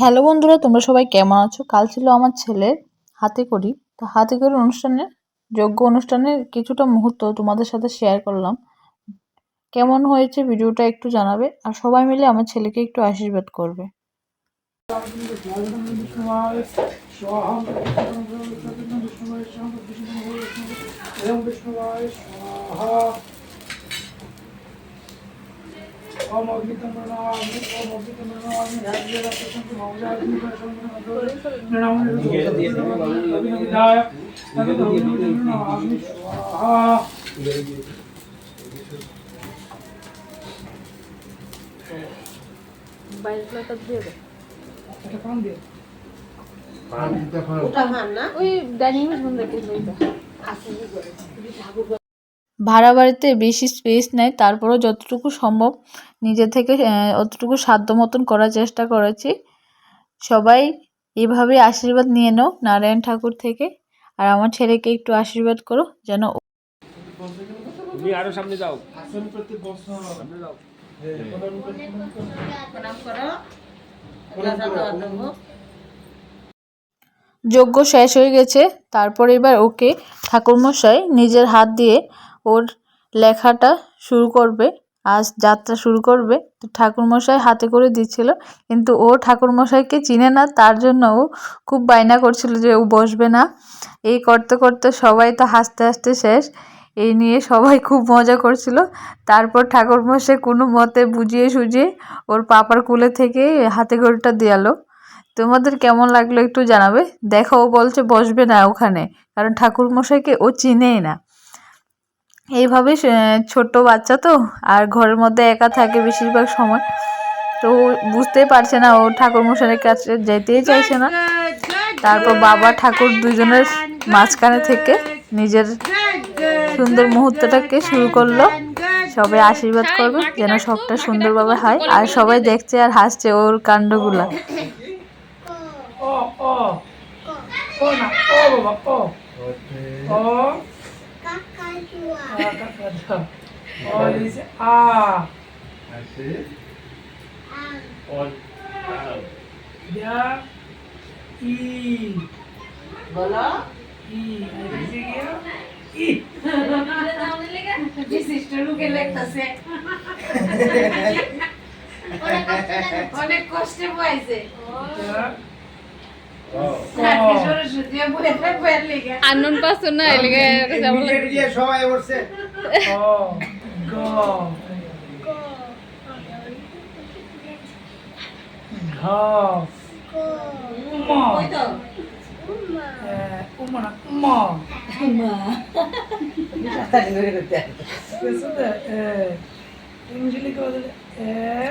Hello বন্ধুরা, তোমরা সবাই কেমন আছো? কাল ছিল আমার ছেলের হাতে করি। তো হাতে করি অনুষ্ঠানে যোগ্য অনুষ্ঠানের কিছুটা মুহূর্ত তোমাদের সাথে শেয়ার করলাম। কেমন হয়েছে ভিডিওটা একটু জানাবে আর সবাই মিলে আমার ছেলেকে একটু আশীর্বাদ করবে। ভাড়া বাড়িতে বেশি স্পেস নেয়, তারপরেও যতটুকু সম্ভব নিজে থেকে অতটুকু সাধ্য মতন করার চেষ্টা করেছি। সবাই এভাবে আশীর্বাদ নিয়ে নাও, নারায়ণ ঠাকুর থেকে। আর আমার ছেলেকে একটু আশীর্বাদ করো যেন ও- তুমি আরও সামনে যাও। সামনে যাও প্রণাম করো রাজা দেওয়া যজ্ঞ শেষ হয়ে গেছে। তারপর এবার ওকে ঠাকুরমশাই নিজের হাত দিয়ে ওর লেখাটা শুরু করবে। আজ যাত্রা শুরু করবে। তো ঠাকুরমশাই হাতে করে দিচ্ছিল। কিন্তু ও ঠাকুরমশাইকে চিনে না, তার জন্য ও খুব বায়না করছিল যে ও বসবে না। এই করতে করতে সবাই তো হাসতে হাসতে শেষ। এই নিয়ে সবাই খুব মজা করছিল। তারপর ঠাকুরমশাই কোনো মতে বুঝিয়ে সুঝিয়ে ওর পাপার কুলে থেকে হাতে ঘড়িটা দেয়ালো। তোমাদের কেমন লাগল একটু জানাবে। দেখো ও বলছে বসবে না ওখানে। কারণ ঠাকুরমশাইকে ও চিনেই না। এইভাবে ছোট্ট বাচ্চা তো, আর ঘরের মধ্যে একা থাকে বেশিরভাগ সময়। তো বুঝতেই পারছে না, ও ঠাকুর মশাইয়ের কাছে যেতেই চাইছে না। তারপর বাবা ঠাকুর দুজনের মাঝখানে থেকে নিজের সুন্দর মুহূর্তটাকে শুরু করল। সবাই আশীর্বাদ করবে যেন সবটা সুন্দরভাবে হয়। আর সবাই দেখছে আর হাসছে ওর কাণ্ডগুলা। ও ও ও, না, ও, বাবা, ও। ও Ah, kakak. Oh, dice A. Ya. I. বলো I. Dice que I. অনেক কষ্টে বয়েছে Ya. সরস্বতী বলে বয়ার লেগে আনন্দ পাচ্ছ না এলাকা সবাই বসছে O. Go. Go. Uma. ওই তো Eh, uma na uma. তাড়াতাড়ি করে করতে Isso é. É. English লিখে বদলে এ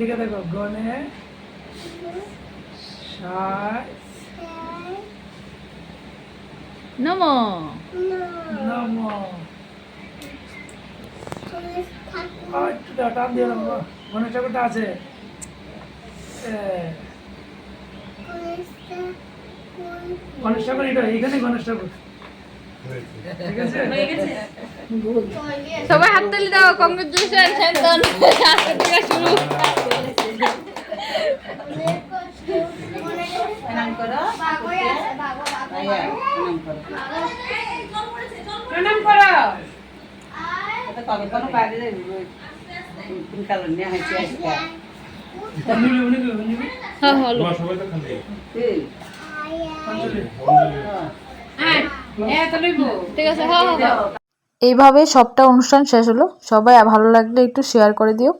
এদিকে দেখো গণে সায় নম। নম। টান দিয়ে গণেশ ঠাকুরটা আছে। গণেশ ঠাকুর এটা এইখানে গণেশ ঠাকুর। সবাই হাততালি দাও কংগ্রেচুলেশন স্যান্তন আজকে থেকে শুরু প্রণাম করো। প্রণাম করো কবে কোনো বাইরে তুমি কালো নিয়ে হ্যাঁ। হলো সবাই তো খালি ঠিক আছে হ্যাঁ হ্যাঁ হ্যাঁ। এইভাবে সবটা অনুষ্ঠান শেষ হলো। সবাই ভালো লাগলে একটু শেয়ার করে দিও।